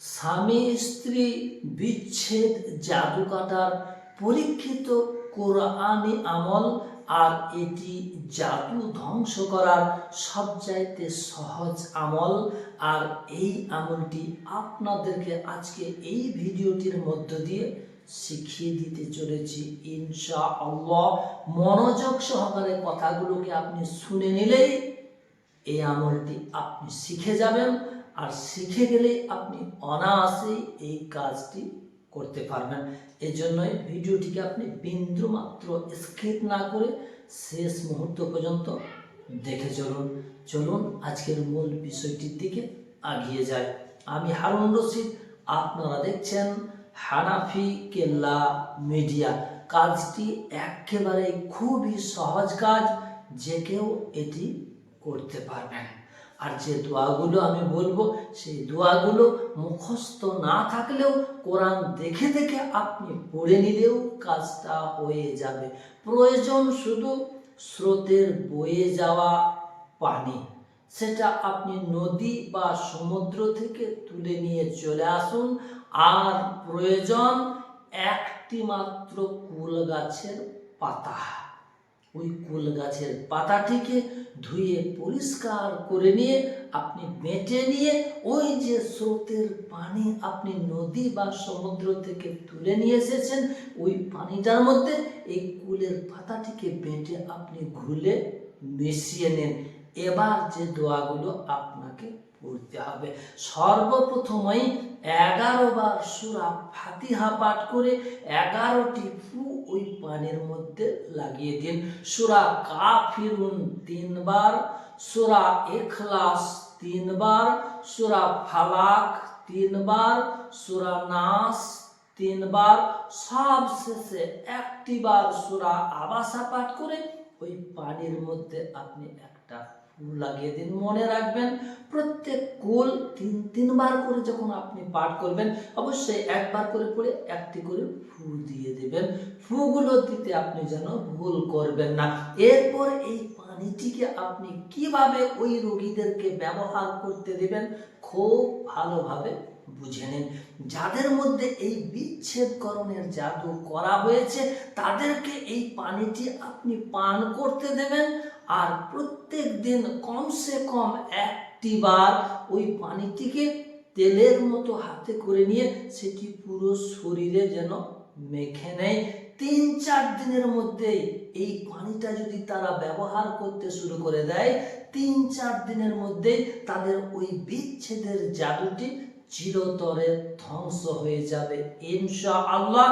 স্বামী স্ত্রী বিচ্ছেদ জাদু কাটার পরীক্ষিত কোরআনি আমল আর এটি জাদু ধ্বংস করার সবচাইতে সহজ আমল। আর এই আমলটি আপনাদেরকে আজকে এই ভিডিওটির মধ্য দিয়ে শিখিয়ে দিতে চলেছি। ইনশা আল্লাহ মনোযোগ সহকারে কথাগুলোকে আপনি শুনে নিলেই এই আমলটি আপনি শিখে যাবেন। আর শিখে গেলে আপনি অনায়াসেই এই কাজটি করতে পারবেন। এই জন্যই ভিডিওটিকে আপনি বিন্দু মাত্র স্কিপ না করে শেষ মুহূর্ত পর্যন্ত দেখে চলুন। চলুন আজকের মূল বিষয়টির দিকে আগিয়ে যায় আমি হারুন রশিদ, আপনারা দেখছেন হানাফি কেল্লা মিডিয়া। কাজটি একেবারে খুবই সহজ কাজ, যে কেউ এটি করতে পারবেন। আর যে দোয়াগুলো আমি বলব, সেই দোয়াগুলো মুখস্থ না থাকলেও কোরআন দেখে দেখে আপনি পড়ে নিলেও কাজটা হয়ে যাবে। প্রয়োজন শুধু স্রোতের বয়ে যাওয়া পানি। সেটা আপনি নদী বা সমুদ্র থেকে তুলে নিয়ে চলে আসুন। আর প্রয়োজন একটি মাত্র কুল গাছের পাতা। ওই কুল গাছের পাতাটিকে ধুয়ে পরিষ্কার করে নিয়ে আপনি বেটে নিয়ে ওই যে স্রোতের পানি আপনি নদী বা সমুদ্র থেকে তুলে নিয়ে এসেছেন, ওই পানিটার মধ্যে এই কুলের পাতাটিকে বেটে আপনি ঘুলে মিশিয়ে নেন। এবার যে দোয়াগুলো আপনাকে পড়তে হবে। সর্বপ্রথমেই এগারো বার সুরা ফাতিহা পাঠ করে এগারোটি ফু ওই পানির মধ্যে লাগিয়ে দিন। সুরা কাফিরুন তিনবার, সুরা এখলাস তিনবার, সুরা ফালাক তিনবার, সুরা নাস তিনবার, সব শেষে একটি বার সুরা আবাসা পাঠ করে ওই পানির মধ্যে আপনি একটা লাগিয়ে দিন, মনে রাখবেন, প্রত্যেক কুল তিন, তিনবার করে যখন আপনি পাঠ করবেন, অবশ্যই একবার করে পড়ে একটি করে ফু দিয়ে দেবেন। ফুগুলো দিতে আপনি যেন ভুল করবেন না। এরপর এই পানিটিকে আপনি কীভাবে ওই রোগীদেরকে ব্যবহার করতে দেবেন, খুব ভালোভাবে বুঝে নিন যাদের মধ্যে এই বিচ্ছেদকরণের জাদু করা হয়েছে, তাদেরকে এই পানিটি আপনি পান করতে দেবেন আর প্রত্যেক দিন কমসে কম একটি বার ওই পানিটিকে তেলের মতো হাতে করে নিয়ে সেটি পুরো শরীরে যেন মেখে নেয়। তিন চার দিনের মধ্যেই এই পানিটা যদি তারা ব্যবহার করতে শুরু করে দেয়, তিন চার দিনের মধ্যেই তাদের ওই বিচ্ছেদের জাদুটি চিরতরে ধ্বংস হয়ে যাবে। ইনশা আল্লাহ